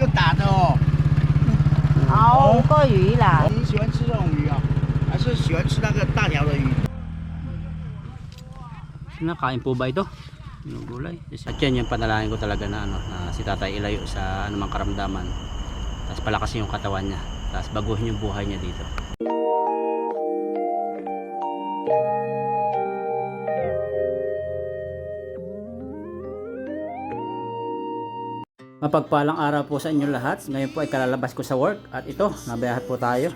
个打的哦。好过鱼啦，你喜欢吃这种鱼啊，还是喜欢吃那个大条的鱼？ Nakain po ba ito? Yung gulay. At yan yung panalangin ko talaga na, ano, na si tatay ilayo sa anumang karamdaman. Tapos palakasin yung katawan niya. Tapos baguhin yung buhay niya dito. Mapagpalang araw po sa inyo lahat. Ngayon po ay kalalabas ko sa work at ito, nabiyahat po tayo.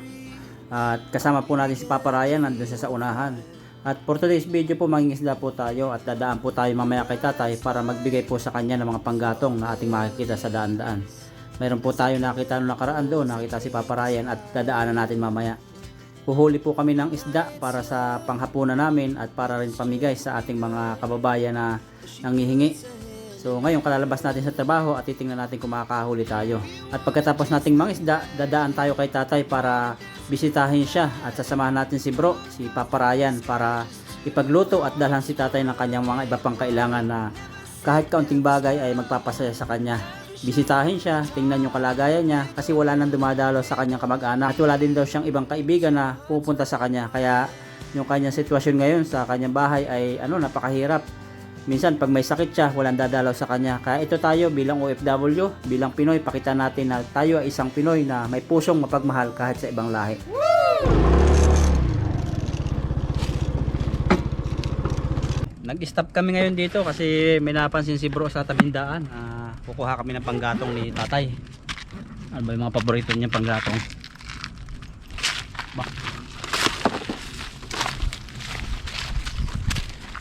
At kasama po natin si Papa Ryan nandun siya sa unahan. At for today's video po mangingisda po tayo at dadaan po tayo mamaya kay tatay para magbigay po sa kanya ng mga panggatong na ating makikita sa daan-daan. Mayroon po tayo nakita nung nakaraan doon, nakita si Papa Ryan at dadaanan natin mamaya. Puhuli po kami ng isda para sa panghapunan namin at para rin pamigay sa ating mga kababayan na nangihingi. So ngayon kalalabas natin sa trabaho at titingnan natin kung makakahuli tayo. At pagkatapos nating mangisda, dadaan tayo kay tatay para bisitahin siya at sasamahan natin si bro, si Papa Ryan para ipagluto at dalhan si tatay ng kanyang mga iba pang kailangan na kahit kaunting bagay ay magpapasaya sa kanya. Bisitahin siya, tingnan yung kalagayan niya kasi wala nang dumadalo sa kanyang kamag-anak at wala din daw siyang ibang kaibigan na pupunta sa kanya kaya yung kanyang sitwasyon ngayon sa kanyang bahay ay ano napakahirap Minsan pag may sakit siya, walang dadalaw sa kanya. Kaya ito tayo bilang OFW, bilang Pinoy, pakita natin na tayo ay isang Pinoy na may pusong mapagmahal kahit sa ibang lahi. Nag-stop kami ngayon dito kasi may napansin si bro sa tabindaan. Ah, kukuha kami ng panggatong ni tatay. Ano ba yung mga paborito niya panggatong? Ba,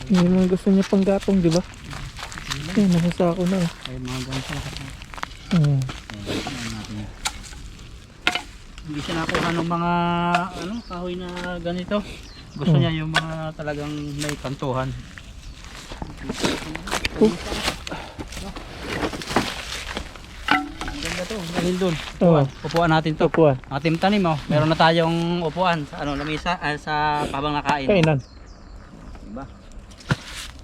Yung mga gusto niya pang gatong, di ba? Ayun, nasa sako na. eh. ay mga ganito. Hmm. Ayan, natin. Hindi siya nakuha ng mga ano, kahoy na ganito. Gusto Hmm. niya yung mga talagang may kantuhan. Oh. Ganda to, dahil doon. Oo. Upuan. Upuan natin to. Tupuan. Ang team tanim oh. Meron na tayong upuan sa ano, lamisa ah, sa pabang nakain. Kainan. Diba?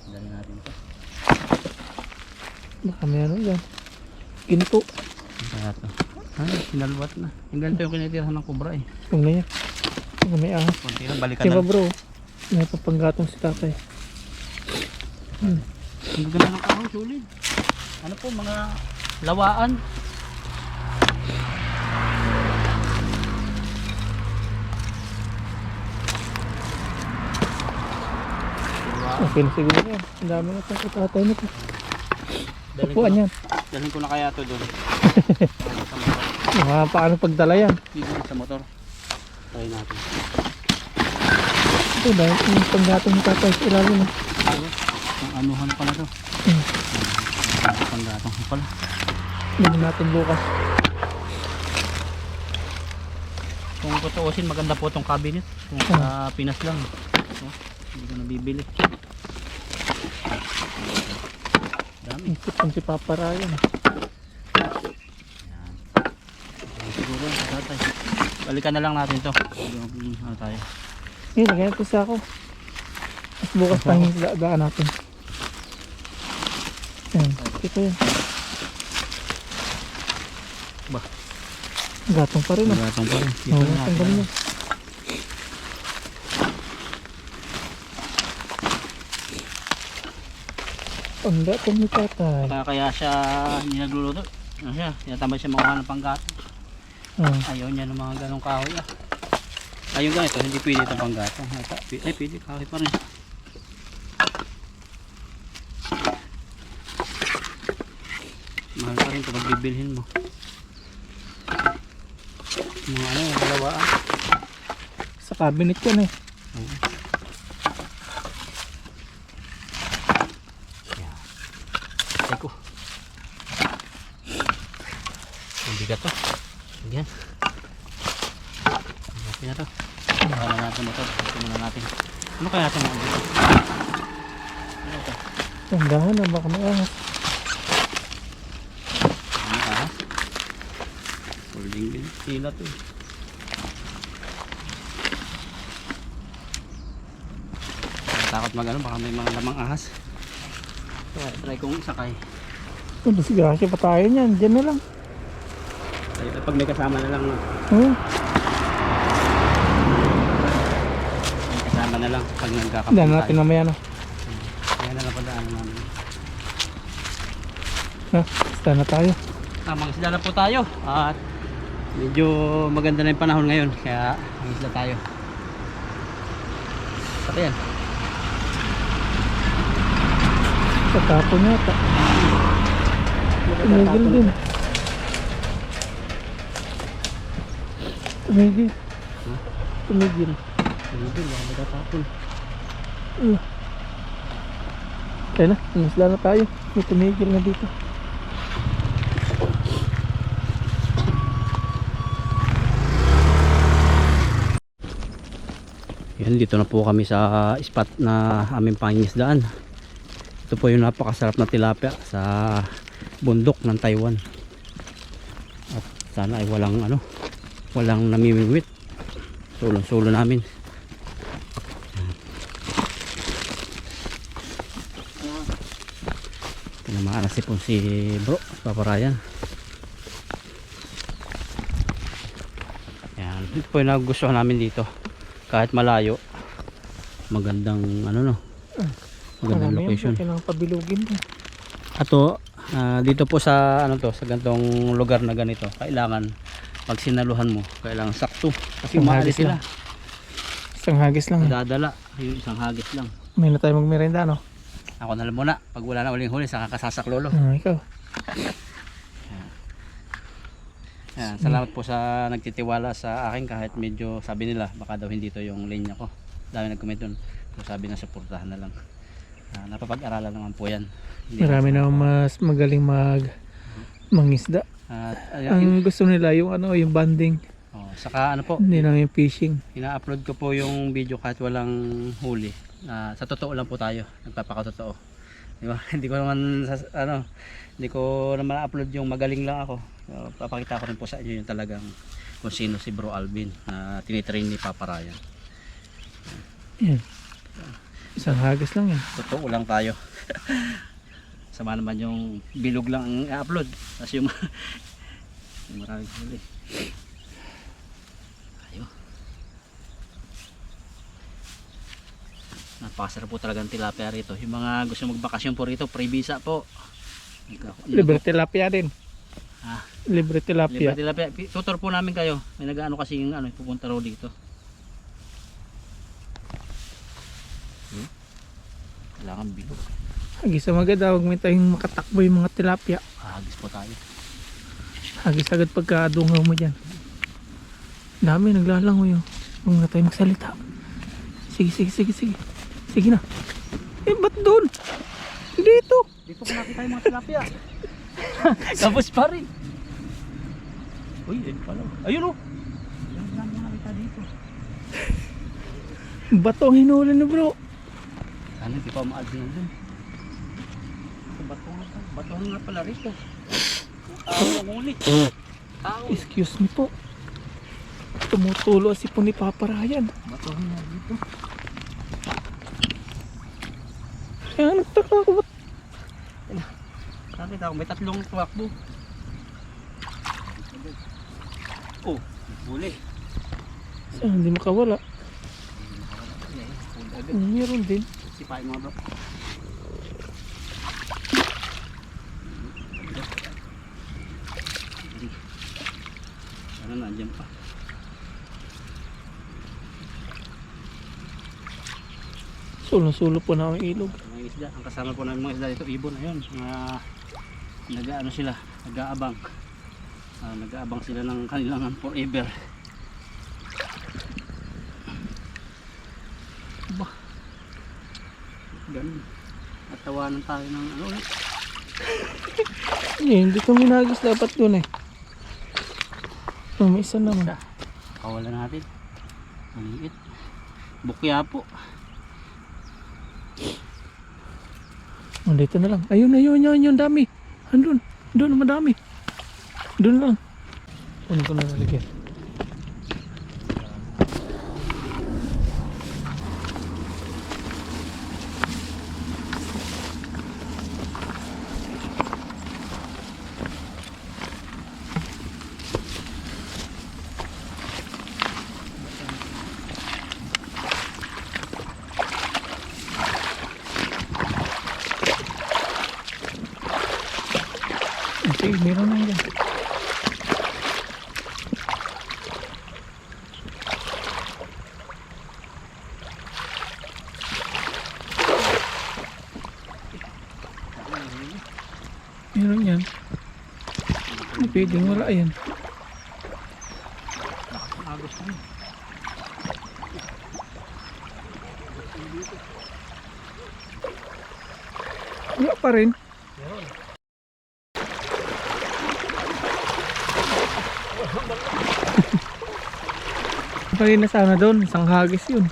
Dali natin to. Baka meron yan. Ginto. Kaya to. Ay, sinalwat na. Yung ganito yung kinitirahan ng kubra eh. Huwag na yan. Huwag may ahas. Kunti lang, balikan Diba na. bro? May papanggatong si tatay. Ang ganda ng kahoy, sulit. Ano po, mga lawaan. Okay na siguro yan. Ang dami na itong tatay nito. Dalhin na, yan. dalhin ko na kaya to doon. Mga paano pagdala yan. Dito sa motor. Try natin. Ito dahil yung panggatong ni tatay sa ilalim. Ang anuhan pala to. Hmm. Ang panggatong pala. Tignan natin bukas. Kung tutuusin, maganda po itong cabinet. Kung sa Pinas lang. Oh, hindi ko nabibili. Dami. Kong si Papa Ryan. Ay, Siguro, tatay. Balikan na lang natin to. Ano tayo. Eh, lagyan natin sa ako. Mas bukas tayong daan natin. Yan. Ito yan. Ba? Gatong pa rin ah. Magatong pa rin. Dito Oo, na natin. tanggalin mo. Ang gatong ni tatay. Kaya, kaya siya hindi nagluluto. Ano siya? Tinatamad siya makuha ng panggato. Ah, Ayaw niya ng mga ganong kahoy ah. Ayun ganito, hindi pwede itong panggato. Ay, pwede kahoy pa rin. Mahal pa rin ito pag bibilhin mo. Mga ano, dalawa ah. sa cabinet yan eh. Ay ko. Hindi ka to. Yan. Hanapin na to. Baka na natin ito. Ito muna natin. Ano ito mga dito? Ano? Tandahan na baka may ahas. Ano ahas? Holding din. Sila to eh. Takot mag ano, baka may mga lamang ahas. Try, try kong isakay. Oh, disgrasya pa tayo niyan. Diyan na lang. Ay, pag may kasama na lang, no? Oh, may kasama na lang nagkakapit daan natin mamaya no. Kaya na lang padaan namin. Ha, basta na tayo. Tamang isda na po tayo at medyo maganda na yung panahon ngayon kaya ang isda tayo. Pati yan. Tatapon yata. Tumigil din. Tumigil. Tumigil. Hindi, baka matatapon. Uh. Kaya na, nasla na tayo. May tumigil na dito. Yan, dito na po kami sa spot na aming pangingisdaan. Ito po yung napakasarap na tilapia sa bundok ng Taiwan. At sana ay walang ano, walang namimimit. Sulong-sulo namin. Tinamaan na si bro, paparayan. Yan, ito po yung nagustuhan namin dito kahit malayo magandang ano no magandang Marami location Kailangan pabilugin mo. ato ah, dito po sa ano to sa gantong lugar na ganito kailangan pag sinaluhan mo kailangan sakto kasi maalis sila. Isang hagis lang. eh. dadala yung isang hagis lang May na tayo magmerenda, no? Ako na lang muna pag wala na uling huli saka kasasak lolo Ah, ikaw. Yan, salamat po sa nagtitiwala sa akin kahit medyo sabi nila baka daw hindi to yung linya ko dami nag-comment dun so, sabi na suportahan na lang Ah, napapag-aralan naman po yan Hindi Marami na mas magaling mag mangisda. At ayun, Ang gusto nila yung ano, yung banding. oh, saka ano po, Hindi lang yung fishing. ina-upload ko po yung video kahit walang huli. Ah, sa totoo lang po tayo, nagpapakatotoo. Di ba? hindi ko naman sa, ano, hindi ko naman upload yung magaling lang ako. So, papakita ko rin po sa inyo yung talagang kung sino si Bro Alvin na tinitrain ni Papa Ryan. Yan. Isang hagis lang yan. Totoo lang tayo. Sama naman yung bilog lang ang i-upload. Tapos yung, yung maraming huli. Napakasarap po talagang tilapia rito. Yung mga gusto magbakasyon po rito, free visa po. Libre tilapia din. Ah, Libre tilapia. libre tilapia. Tutor po namin kayo. May nag-ano kasi yung ano, pupunta raw dito. Hmm? Kailangan bilog. Hagis ang maganda. Huwag may tayong makatakbo yung mga tilapia. Hagis po tayo. Hagis agad pagka dungaw mo dyan. Dami naglalangoy yun. Huwag na tayo magsalita. Sige, sige, sige, sige. Sige na. Eh, ba't doon? Dito. Dito ko nakita yung mga tilapia. Tapos pa rin. Uy, ayun pala. Ayun o. Ayun lang mga nakita dito. Bato hinuli na bro. Ano, hindi pa din dun. Ito, Bato nga pala. Bato nga pala rito. Tao ang ulit. Tao. Excuse me po. Tumutulo si po ni Papa Ryan. Bato nga dito. Kaya nagtaka ako ba't Nakita ko, may tatlong tuwakbo. Oh, huli. saan hindi makawala? Meron din. Sipain mo bro. Ano na, andyan pa. Sulo-sulo po na ang ilog. Isda, ang kasama po namin mga isda dito, ibon, ayun. Mga nag-ano sila, nag-aabang. Ah, nag-aabang sila ng kanilang forever. Ba. Ganun. At tawanan tayo ng ano ulit. Eh, hindi kami nagis dapat doon eh. Oh, may isa naman. Kawalan natin. Maliit. Bukya po. Oh, na lang. Ayun, ayun, ayun, ayun, dami. Andun. Doon, madami. Doon lang. Ano ko na nalagyan? meron na yan. Meron yan. Hindi pwedeng wala yan. Agos na yun. Wala pa rin. Rin na sana doon. Isang hagis yun.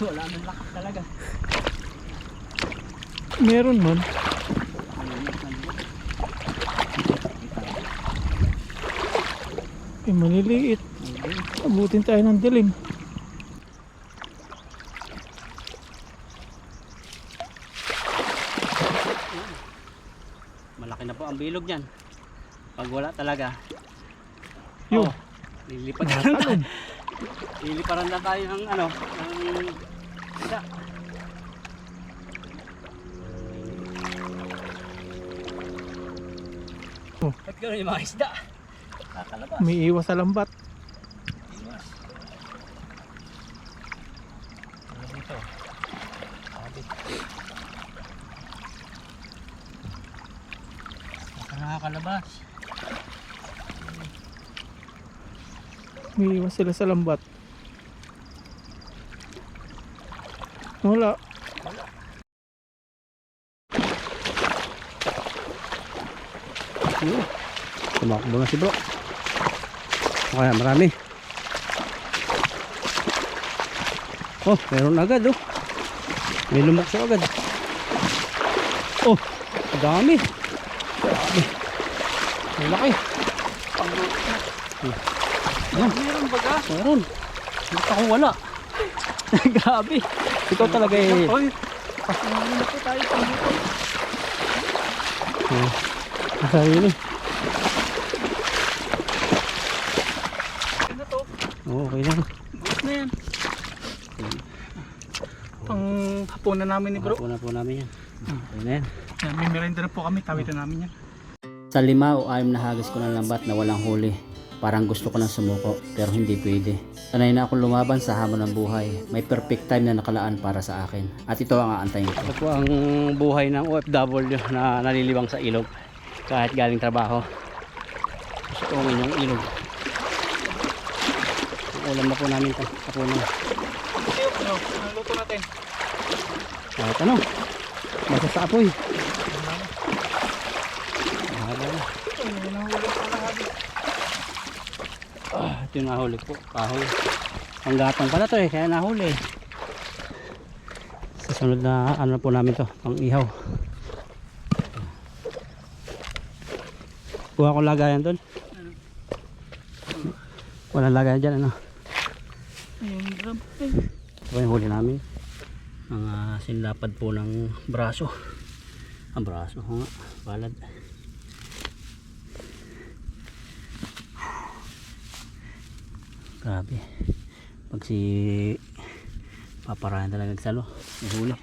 Wala nang lakas talaga. Meron man. Eh, maliliit. Abutin tayo ng dilim. Malaki na po ang bilog niyan. Pag wala talaga. Yun. Oh, lilipad na lang tayo. Liliparan na tayo ng ano, ng isa. Oh. Ba't gano'n yung mga isda? Kakalabas. May iwas sa lambat. Iwas. Ano dito? Sabi. Baka nakakalabas. May iwas sila sa lambat. Wala. Yun. Tumakbo na si bro. Kaya marami. Oh, meron agad oh. May lumakso agad. Oh, dami. Dami. Ang laki. Yan. Meron baga? Meron. Ba't ako wala? Grabe. Ikaw talaga eh. Oy, na po tayo pang dito. Oh, sarili. Ano to? Oh, okay lang. Good na yan. Pang hapunan namin ni bro. Na po namin yan. Okay na yan. May merenda na po kami. Tawitan namin yan. Sa lima o anim na hagis ko ng lambat na walang huli. Parang gusto ko nang sumuko pero hindi pwede. Sanay na akong lumaban sa hamon ng buhay. May perfect time na nakalaan para sa akin. At ito ang aantayin ko. Ito po ang buhay ng OFW na nalilibang sa ilog. Kahit galing trabaho. Gusto ko yung ilog. Ang ulam na po namin ito. Ito yung ano, ang luto natin. Kahit ano. Basta sa apoy. Mahaba na. Ito, may nahuli pa na habi. Ah, ito yung nahuli po, kahoy. Ang gatong pala to eh, kaya nahuli. Sa sunod na ano po namin to, pang ihaw. Kuha ko lagayan doon. Walang lagayan dyan, ano. Ayun, drum. Eh, Ito yung huli namin. Mga sinlapad po ng braso. Ang braso, ha nga, balad. Grabe. Pag si paparayan talaga nagsalo, may huli.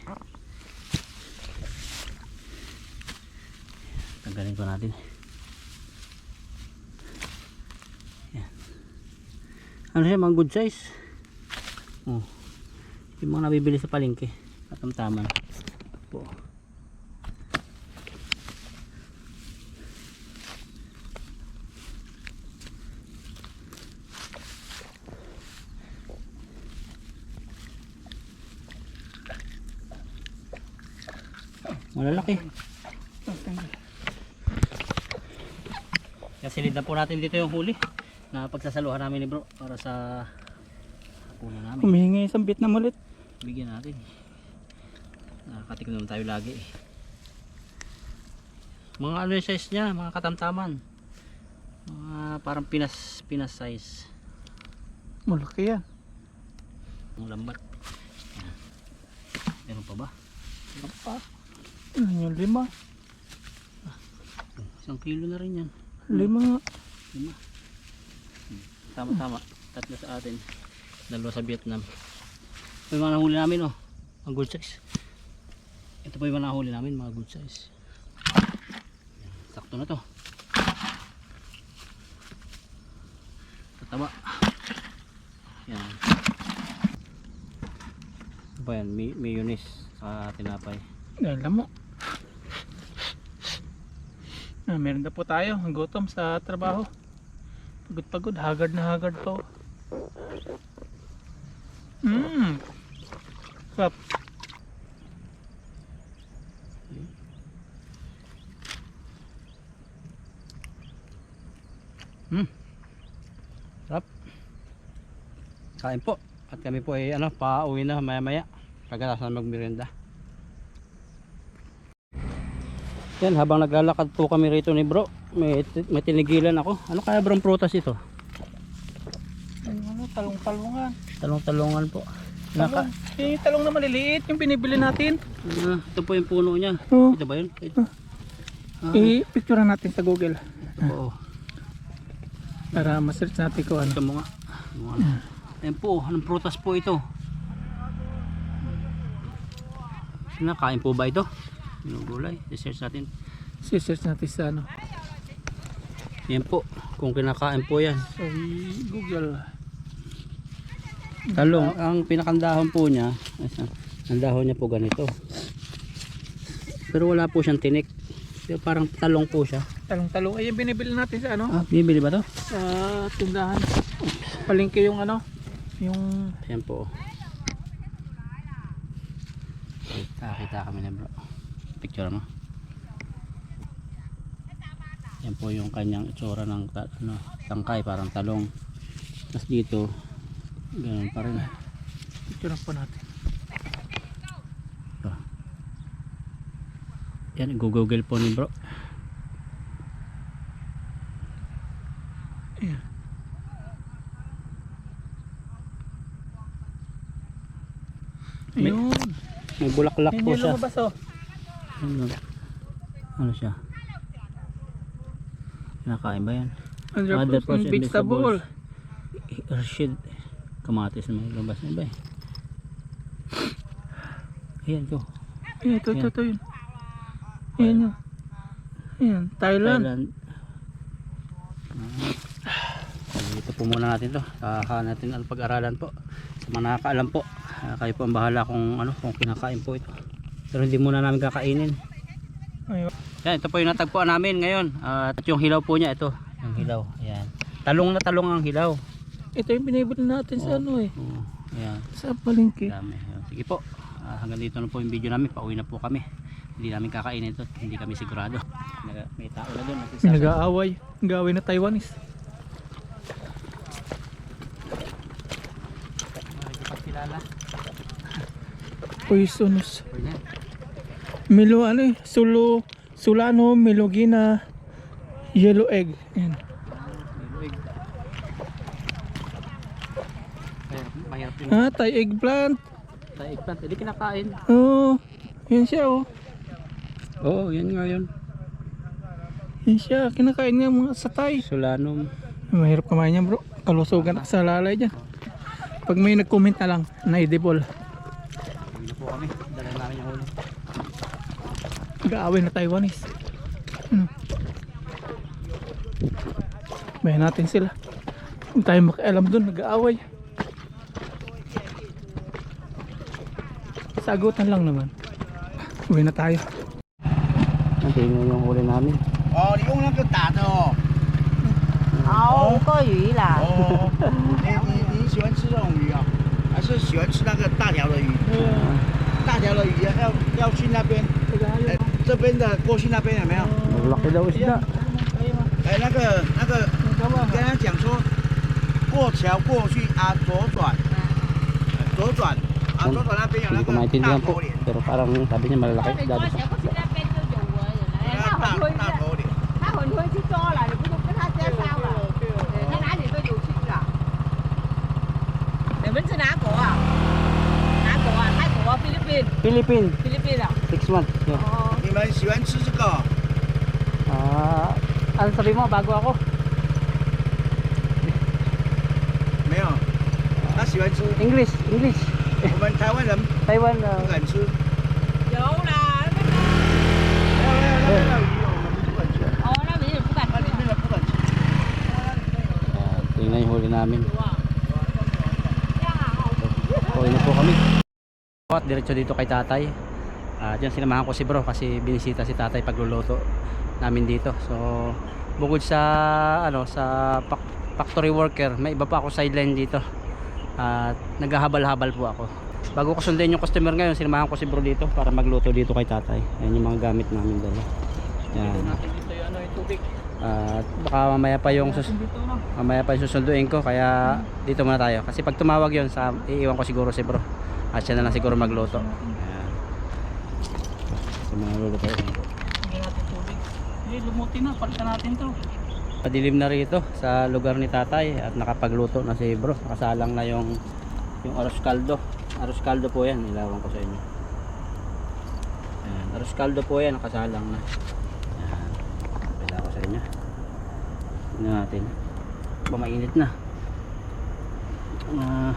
Tanggalin ko natin. Yan. Ano siya, mga good size. Oh. Yung mga nabibili sa palengke. Katamtaman. Po. Malalaki. oh, tanggal. Kaya silid na po natin dito yung huli na pagsasaluhan namin ni bro para sa puno namin. Humihingi isang bit na mulit. Bigyan natin. Nakakatik naman tayo lagi eh. Mga ano yung size niya, mga katamtaman. Mga parang pinas, pinas size. Malaki yan. Ang lambat. Meron pa ba? Pa. Ano yung lima? Isang kilo na rin yan. Lima nga. Lima. Hmm. Tama tama. tatlo sa atin. Dalawa sa Vietnam. Ito yung mga nahuli namin oh. Ang good size. Ito po yung mga nahuli namin, mga good size. Yan, Sakto na to. Tataba. Yan. Ano ba yan? May, mayonnaise sa tinapay. Alam mo. Ah, meron na po tayo. Ang gutom sa trabaho. Pagod-pagod. Haggard na haggard po. Mmm. Sarap. Sarap. Kain po. At kami po ay ano, pauwi na maya maya. Pagkatapos na. Yan, habang naglalakad po kami rito ni bro, may, may tinigilan ako. Ano kaya bro ang prutas ito? Ano, talong-talongan. Talong-talongan po. Naka, Talong. Eh, talong na maliliit. Yung binibili natin. Ah, ito po yung puno niya. Oo. Ito ba yun? Ito. Ah, I-picture natin sa Google. ito po. oh. Para ma-search natin kung ano. Ito mo nga. Ano, ano. Ayan po, anong prutas po ito? Sinakain po ba ito? Yung gulay, research natin. I-search natin sa ano. Yan po, kung kinakain po yan. Sa Google. Talong, ang pinakandahon po niya, ang dahon niya po ganito. Pero wala po siyang tinik. Pero parang talong po siya. Talong-talong. Ay, binibili natin sa ano. Ah, bibili ba to? Sa tindahan. Palengke yung ano. Yung Ayan po. Kita, kita kami na bro. Picture mo. Yan po yung kanyang itsura ng ano, tangkay, parang talong. Tapos dito, ganun pa rin. picture po natin. Ito. Yan, google po ni bro. Ayan. May- Ayun. May bulaklak Yan po siya. lumabas oh. Ano, ano siya? Kinakain ba yan? 100% vegetables. vegetable. Rashid kamatis na may labas na ba eh ayan ko Ayan, ito, ito, ito yun. Ayan yun. Ayan, Thailand. Thailand Ah. dito po muna natin to kakahan natin ang pag-aralan po sa mga nakakaalam po ah, kayo po ang bahala kung ano kung kinakain po ito pero hindi muna namin kakainin yan ito po yung natagpuan namin ngayon Ah, at yung hilaw po niya ito yung hilaw ayan talong na talong ang hilaw Ito yung binibili natin sa Oh. ano eh. Oo, ayan Sa palengke. Dami. Sige po. Ah, hanggang dito na po yung video namin. Pauwi na po kami. Hindi namin kakainin ito. Hindi kami sigurado. May tao na doon. Nag-aaway. Nag-aaway na Taiwanese. Kilala. Poisonous. Milo ano eh. Sulo. Sulano, Melogina, Yellow egg. Ayan. Ah, Thai eggplant. sa eggplant. Hindi kinakain. Oh, yan siya oh. Oo, yan nga yun. Yan siya. Kinakain nga mga sa Thai. Solanum. Mahirap kumain niya bro. Kalusugan sa lalay dyan. Pag may nag-comment na lang na edible. Pauwi na po kami. Dala namin yung ulo. Nag-aaway na Taiwanese. Ano? Bayan natin sila. Kung tayo makialam dun, nag-aaway. Sagutan lang naman. Uwi na tayo. Tingnan yung huli namin. 哦，你用那个打的哦。好过鱼啦，哦，你你你喜欢吃这种鱼啊？还是喜欢吃那个大条的鱼？大条的鱼要要去那边，哎， 这边的过去那边有没有？ Malaki daw isda. 哎，那个那个，跟他讲说，过桥过去啊，左转，左转啊，左转那边有 Hindi 那 ko 个大 maintindihan po. 头脸， Pero parang sabi niya malalaki isda. 过桥过去那边就有了，那个大大头脸。他很会去抓了，你不用跟他介绍了，对他哪里都有去的。你们是哪国啊？哪国啊？泰国啊？菲律宾？ Philippine. 菲律宾啊？ Six months. Yeah. Benz ka. Ah, ano sabi mo? Bago ako. Mayo. Ah, si Benz. English, English. Kuman Taiwan lam. Taiwan. Uh, Benz. Yo na. Tingnan yung huli namin. Okay na po kami. Diretso dito kay tatay. At yun, sinamahan ko si bro kasi binisita si tatay pagluluto namin dito. So, bukod sa ano sa factory worker, may iba pa ako sideline dito. At naghahabal-habal po ako. Bago ko sundin yung customer ngayon, sinamahan ko si bro dito para magluto dito kay tatay. Ayan yung mga gamit namin dala. Yan. Dito yung ano yung tubig. At baka mamaya pa yung sus mamaya pa yung susunduin ko kaya dito muna tayo kasi pag tumawag yon sa iiwan ko siguro si bro at siya na lang siguro magluto Mga luluto Hindi natin tubig. Eh, lumuti na. Palitan natin to. padilim na rito sa lugar ni tatay at nakapagluto na si bro. Nakasalang na yung yung arroz caldo. Arroz caldo po yan. Ilawan ko sa inyo. Ayan. arroz caldo po yan. Nakasalang na. Ilawan ko sa inyo. Tingnan natin. Ba mainit na. Ah,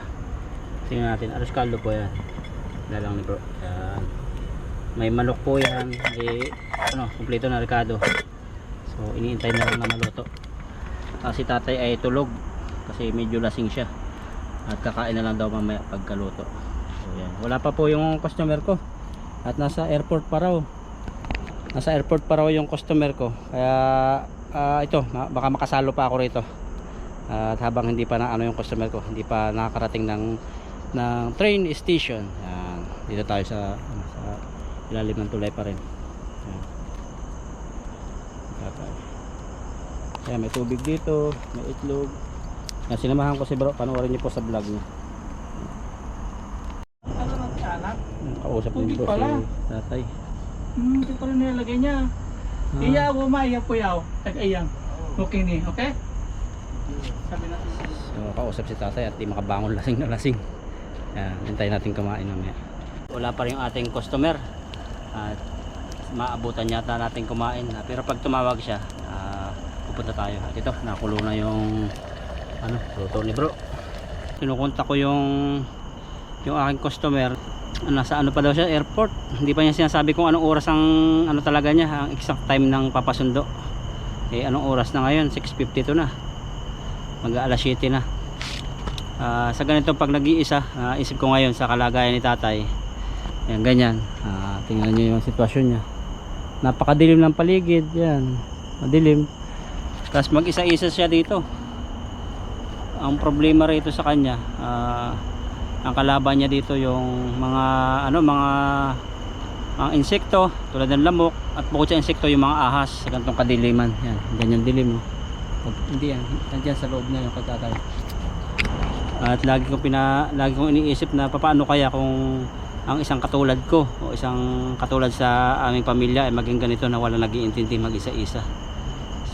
tingnan natin. Arroz caldo po yan. Ilalang ni bro. Ayan. May manok po yan. May ano kumpleto na rekado. So iniintay na lang na maluto. Ah, si tatay ay tulog kasi medyo lasing siya. At kakain na lang daw mamaya pagkaluto. So yan. Wala pa po yung customer ko. At nasa airport pa raw. Nasa airport pa raw yung customer ko. Kaya ah, ito baka makasalo pa ako rito. At habang hindi pa na ano yung customer ko hindi pa nakakarating ng ng train station. Yan. Dito tayo sa ilalim ng tulay pa rin yan Tatay. Kaya may tubig dito, may itlog. Yan, sinamahan ko si bro, panoorin niyo po sa vlog niya. Ano nang anak? Kausap din po si tatay. Hmm, ito pala nilalagay niya. Ah. Iya ako maya po yaw. Tag-ayang. Okay ni, okay? Sabi natin. So, kausap si tatay at di makabangon lasing na lasing. Yan, hintayin natin kumain mamaya. Wala pa rin yung ating customer. At maabutan yata natin kumain. Ah, Pero pag tumawag siya, ah, pupunta tayo. At ito, nakulo na yung ano, luto ni bro. Kinukontak ko yung yung aking customer. Nasa ano pa daw siya, airport. Hindi pa niya sinasabi kung anong oras ang ano talaga niya, ang exact time ng papasundo. Eh anong oras na ngayon? 6.52 na mag alas 7 na Ah, sa ganito pag nag-iisa ah, isip ko ngayon sa kalagayan ni tatay yan ganyan. Ah, tingnan nyo yung sitwasyon niya. Napakadilim ng paligid yan. Madilim. Tapos mag isa-isa siya dito. Ang problema rito sa kanya ah, ang kalaban niya dito yung mga ano mga mga insekto tulad ng lamok at bukod sa insekto yung mga ahas sa ganitong kadiliman. Yan ganyan dilim oh. Hindi yan, nandyan sa loob niya yung katatay. At lagi kong pina, lagi kong iniisip na paano kaya kung ang isang katulad ko o isang katulad sa aming pamilya ay maging ganito na wala nag-iintindi mag-isa-isa.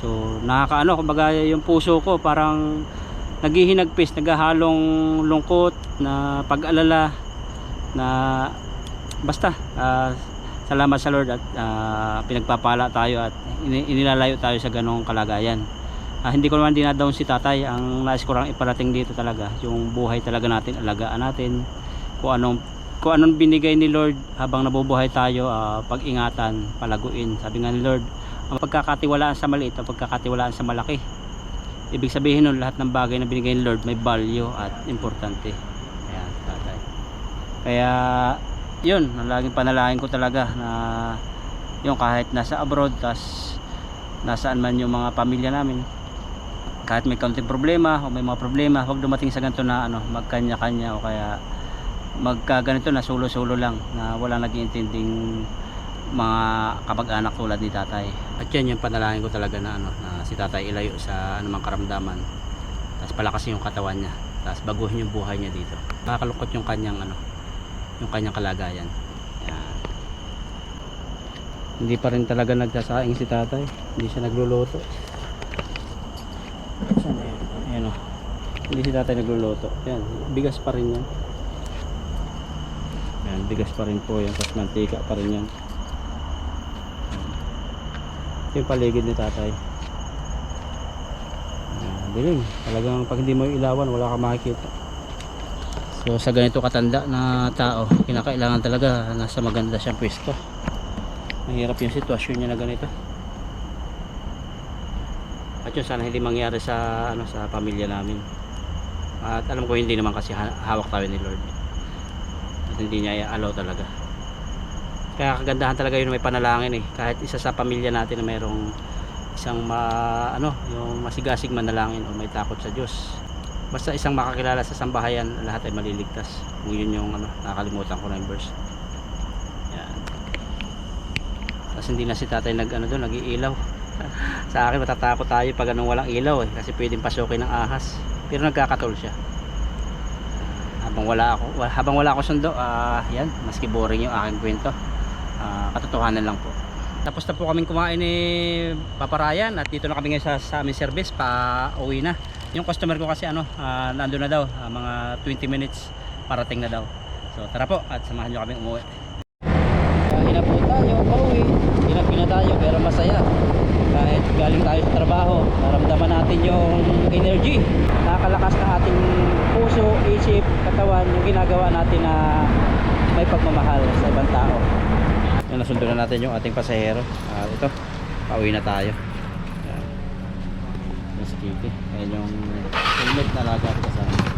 So nakakaano, kumbaga yung puso ko parang naghihinagpis, naghahalong lungkot na pag-alala na basta ah, salamat sa Lord at ah, pinagpapala tayo at ini- inilalayo tayo sa ganong kalagayan. Ah, hindi ko naman dinadown si tatay ang nais ko lang iparating dito talaga yung buhay talaga natin alagaan natin kung anong kung anong binigay ni Lord habang nabubuhay tayo ah, pag-ingatan palaguin. Sabi nga ni Lord ang pagkakatiwalaan sa maliit ang pagkakatiwalaan sa malaki. Ibig sabihin nun lahat ng bagay na binigay ni Lord may value at importante. Ayan tatay. Kaya yun laging panalangin ko talaga na yung kahit nasa abroad tas nasaan man yung mga pamilya namin kahit may kaunting problema o may mga problema huwag dumating sa ganito na ano magkanya-kanya o kaya magkaganito na sulo-sulo lang na wala nag-iintinding mga kamag-anak tulad ni tatay at yan yung panalangin ko talaga na ano na si tatay ilayo sa anumang karamdaman tapos palakasin yung katawan niya tapos baguhin yung buhay niya dito nakakalungkot yung kanyang ano yung kanyang kalagayan yan hindi pa rin talaga nagsasaing si tatay hindi siya nagluluto? Ayan o. Hindi si tatay nagluluto. Ayan, bigas pa rin yan. Ayan, bigas pa rin po yan. Tapos mantika pa rin yan. Ito yung paligid ni tatay. Ayan, dilim. Talagang pag hindi mo ilawan, wala ka makikita. So sa ganito katanda na tao, kinakailangan talaga nasa maganda siyang pwesto. Mahirap yung sitwasyon niya na ganito. At yun sana hindi mangyari sa ano sa pamilya namin. At alam ko hindi naman kasi ha- hawak tayo ni Lord. Hindi niya i-allow talaga. Kaya kagandahan talaga yun may panalangin eh. Kahit isa sa pamilya natin na mayroong isang ma, ano, yung masigasig manalangin o may takot sa Diyos. Basta isang makakilala sa sambahayan, lahat ay maliligtas. Kung yun yung ano, nakakalimutan ko na yung verse. Yan. Tapos hindi na si tatay nag ano doon, nag-iilaw. sa akin matatakot tayo pag anong walang ilaw eh kasi pwedeng pasukin ng ahas. Pero nagkakatol siya. Habang wala ako, habang wala ako sundo, ah yan, maski boring yung aking kwento. Ah, katotohanan lang po. Tapos na po kaming kumain ni Paparayan at dito na kami ngayon sa, sa aming service pa uwi na. Yung customer ko kasi ano, ah, nandun na daw, ah, mga 20 minutes parating na daw. So tara po at samahan nyo kami umuwi. Kahina po tayo, pauwi. Hinap na tayo pero masaya. Kahit galing tayo sa trabaho, naramdaman natin yung energy. Nakakalakas ng ating puso, isip, katawan, yung ginagawa natin na may pagmamahal sa ibang tao. Yan, nasundo na natin yung ating pasahero. Ah, ito, pauwi na tayo. Yan. Si Kiki. Ayan yung helmet na lagat kasama.